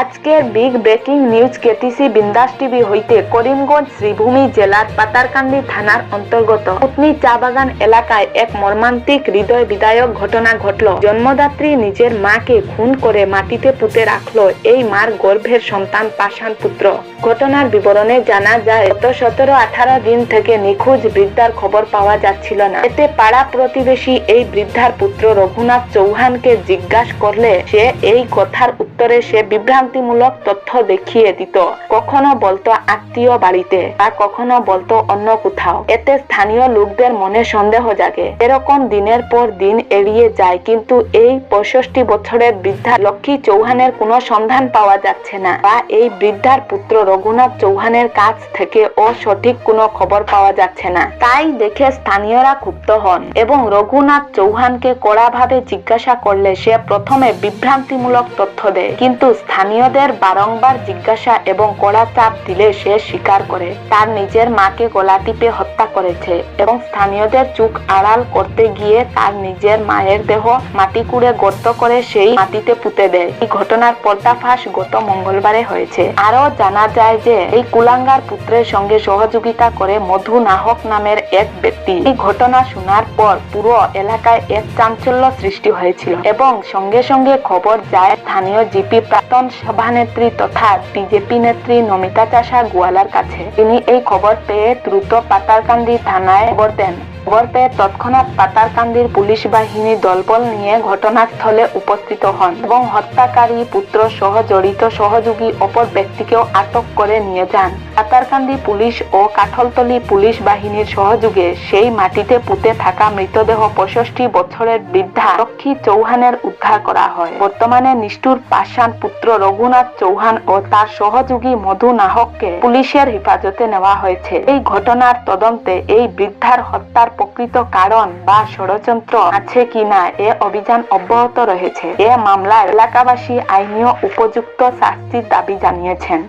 আজকের big breaking news KTC Bindaas TV হইতে করিমগঞ্জ শ্রীভূমি জেলার পাতারকান্দি থানার অন্তর্গত। পুতনি চা বাগান এলাকায় এক মর্মান্তিক হৃদয় বিদায়ক ঘটনা ঘটল। জন্মদাত্রী নিজের মাকে খুন করে মাটিতে পুঁতে রাখল। এই মার গর্ভের সন্তান পাষাণ পুত্র। ঘটনার বিবরণে জানা যায়, গত সতেরো আঠারো দিন থেকে নিখোঁজ বৃদ্ধার খবর পাওয়া যাচ্ছিল না। এতে পাড়া প্রতিবেশী এই বৃদ্ধার পুত্র রঘুনাথ চৌহানকে জিজ্ঞাসা করলে সে এই কথার উত্তরে সে বিভ্রান্তিমূলক তথ্য দেখিয়ে দিত। কখনো বলতো আত্মীয় বাড়িতে বা কখনো বলতো অন্য কোথাও। এতে স্থানীয় লোকদের মনে সন্দেহ জাগে। এরকম দিনের পর দিন এড়িয়ে যায়, কিন্তু এই পঁয়ষট্টি বছরের বৃদ্ধা লক্ষ্মী চৌহানের কোনো সন্ধান পাওয়া যাচ্ছে না বা এই বৃদ্ধার পুত্র রঘুনাথ চৌহানের কাছ থেকে ও সঠিক কোনো খবর পাওয়া যাচ্ছে না। তাই দেখে স্থানীয়রা ক্ষুব্ধ হন এবং রঘুনাথ চৌহানকে কড়াভাবে জিজ্ঞাসা করলে সে প্রথমে বিভ্রান্তিমূলক তথ্য দেয়। কিন্তু স্থানীয়দের বারংবার জিজ্ঞাসা এবং কড়া চাপ দিলে সে স্বীকার করে। তার নিজের মাকে গলা টিপে হত্যা করেছে এবং স্থানীয়দের চোখ আড়াল করতে গিয়ে তার নিজের মায়ের দেহ মাটি কুড়ে গর্ত করে সেই মাটিতে পুঁতে দেয়। এই ঘটনার পর্দাফাশ গত মঙ্গলবারে হয়েছে। আরও জানা যায় যে এই কুলাঙ্গার পুত্রের সঙ্গে সহযোগিতা করে মধু নাহক নামের এক ব্যক্তি। এই ঘটনা শোনার পর পুরো এলাকায় এক চাঞ্চল্য সৃষ্টি হয়েছিল এবং সঙ্গে সঙ্গে খবর যায় স্থানীয় জিপি প্রাক্তন সভানেত্রী তথা বিজেপি নেত্রী নমিতা চাষা গোয়ালার কাছে। তিনি এই খবর পেয়ে দ্রুত পাতারকান্দি থানায় খবর দেন। খবর পেয়ে তৎক্ষণাৎ পাতারকান্দির পুলিশ বাহিনী দলবল নিয়ে ঘটনাস্থলে উপস্থিত হন এবং হত্যাকারী পুত্র সহ জড়িত সহযোগী অপর ব্যক্তিকেও আটক করে নিয়ে যান। পাতারকান্দি পুলিশ ও কাঠলতলি পুলিশ বাহিনীর সহযোগে সেই মাটিতে পুঁতে থাকা মৃতদেহ পঁয়ষট্টি বছরের বৃদ্ধা লক্ষ্মী চৌহানের উদ্ধার করা হয়। বর্তমানে নিষ্ঠুর পাষাণ পুত্র রঘুনাথ চৌহান ও তার সহযোগী মধু নাহককে পুলিশের হেফাজতে নেওয়া হয়েছে এই ঘটনার তদন্তে এই বৃদ্ধার হত্যার প্রকৃত কারণ বা ষড়যন্ত্র আছে কিনা এ অভিযান অব্যাহত রয়েছে। এ মামলায় এলাকাবাসী আইনীয় উপযুক্ত শাস্তির দাবি জানিয়েছেন।